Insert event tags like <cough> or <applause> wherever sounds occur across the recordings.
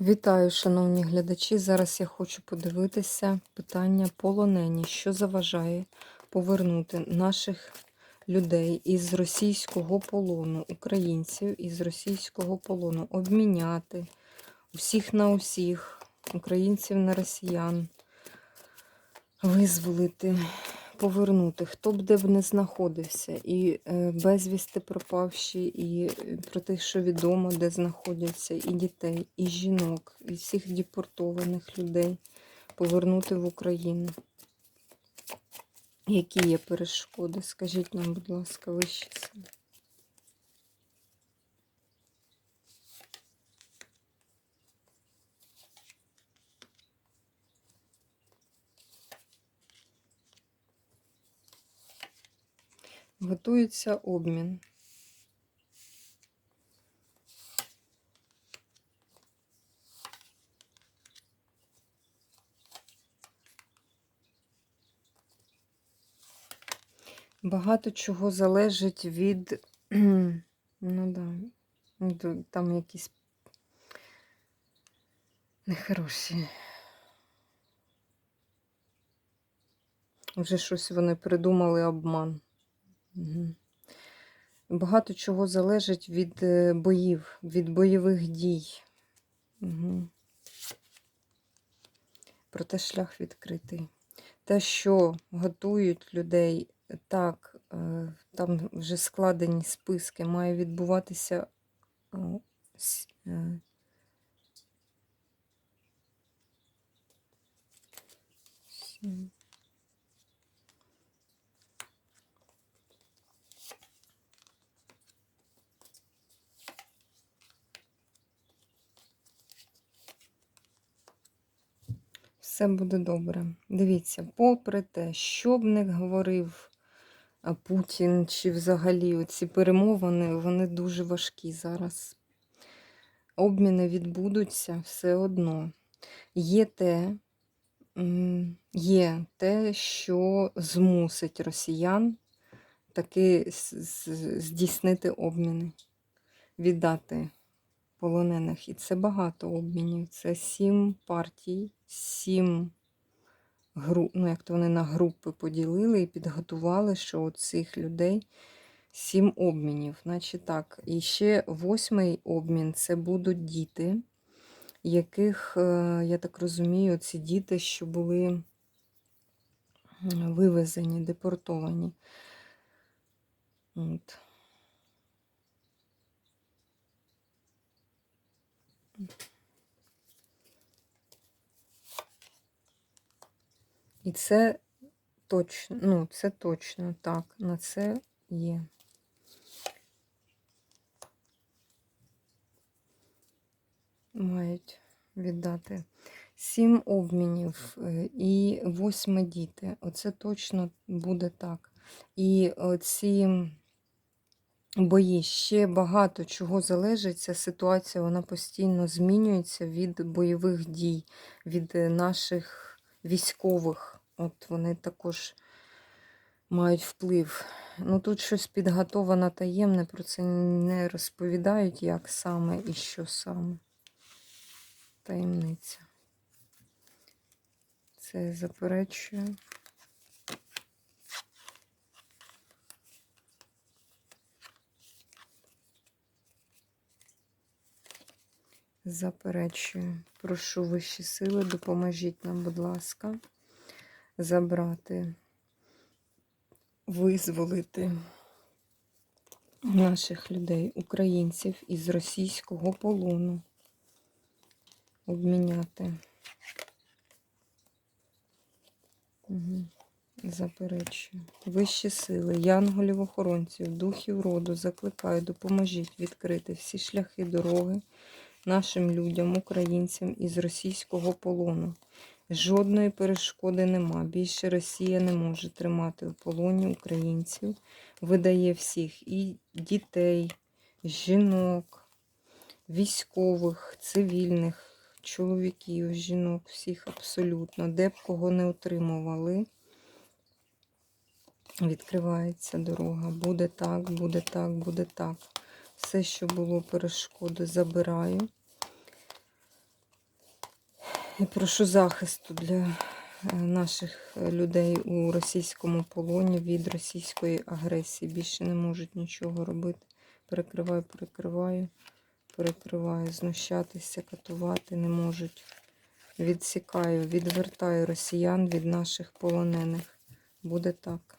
Вітаю, шановні глядачі. Зараз я хочу подивитися питання полонені, що заважає повернути наших людей із російського полону, українців із російського полону, обміняти усіх на усіх, українців на росіян, визволити, повернути, хто б де б не знаходився, і е, безвісти пропавші, і е, про те, що відомо, де знаходяться, і дітей, і жінок, і всіх депортованих людей повернути в Україну. Які є перешкоди? Скажіть нам, будь ласка, вище сили. Готується обмін. Багато чого залежить від. <clears throat> Ну да, там якісь нехороші. Вже щось вони придумали обман. Угу. Багато чого залежить від е, боїв, від бойових дій. Угу. Проте шлях відкритий. Те, що готують людей, так, е, там вже складені списки, має відбуватися. е, сім. Все буде добре. Дивіться, попри те, що б не говорив Путін чи взагалі оці перемовини, вони дуже важкі зараз. Обміни відбудуться все одно. Є те, є те, що змусить росіян таки здійснити обміни, віддати полонених. І це багато обмінів. Це сім партій, сім груп, ну як то вони на групи поділили і підготували, що у цих людей сім обмінів. Значить так, і ще восьмий обмін це будуть діти, яких, е, я так розумію, ці діти, що були вивезені, депортовані. От. І це точно, ну, це точно так, на це є. Мають віддати. Сім обмінів е, і восьми діти. Оце точно буде так. І ці бої ще багато чого залежить. Ця ситуація вона постійно змінюється від бойових дій, від е, наших військових. От вони також мають вплив. Ну тут щось підготовано таємне, про це не розповідають, як саме і що саме. Таємниця. Це заперечує. Заперечую. Прошу вищі сили, допоможіть нам, будь ласка, забрати, визволити наших людей, українців із російського полону. Обміняти. Угу. Заперечую. Вищі сили, янголів охоронців, духів роду, закликаю, допоможіть відкрити всі шляхи дороги нашим людям, українцям із російського полону. Жодної перешкоди нема. Більше Росія не може тримати в полоні українців. Видає всіх і дітей, жінок, військових, цивільних, чоловіків, жінок, всіх абсолютно, де б кого не отримували. Відкривається дорога. Буде так, буде так, буде так. Все, що було перешкоди, забираю. І прошу захисту для е, наших людей у російському полоні від російської агресії. Більше не можуть нічого робити. Перекриваю, перекриваю, перекриваю, знущатися, катувати не можуть. Відсікаю, відвертаю росіян від наших полонених. Буде так.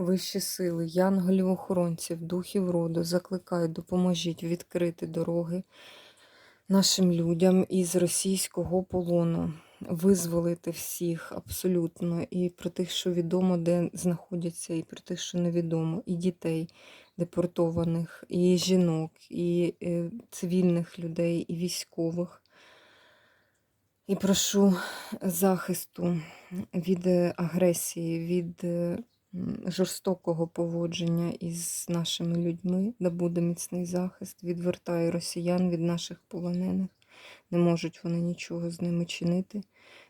Вищі сили, янголів-охоронців, духів роду, закликаю, допоможіть відкрити дороги нашим людям із російського полону, визволити всіх абсолютно, і про тих, що відомо, де знаходяться, і про тих, що невідомо, і дітей депортованих, і жінок, і е, цивільних людей, і військових. І прошу захисту від е, агресії, від е, жорстокого поводження із нашими людьми, да буде міцний захист, відвертає росіян від наших полонених. Не можуть вони нічого з ними чинити.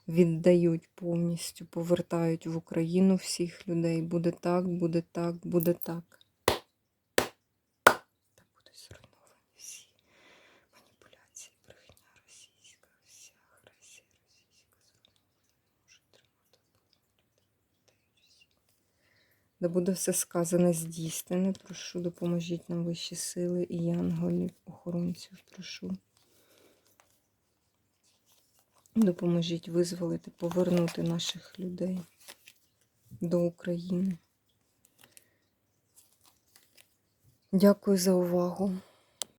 Віддають повністю, повертають в Україну всіх людей. Буде так, буде так, буде так. Да буде все сказане здійснене. Прошу, допоможіть нам вищі сили і янголів, охоронців, прошу. Допоможіть визволити, повернути наших людей до України. Дякую за увагу.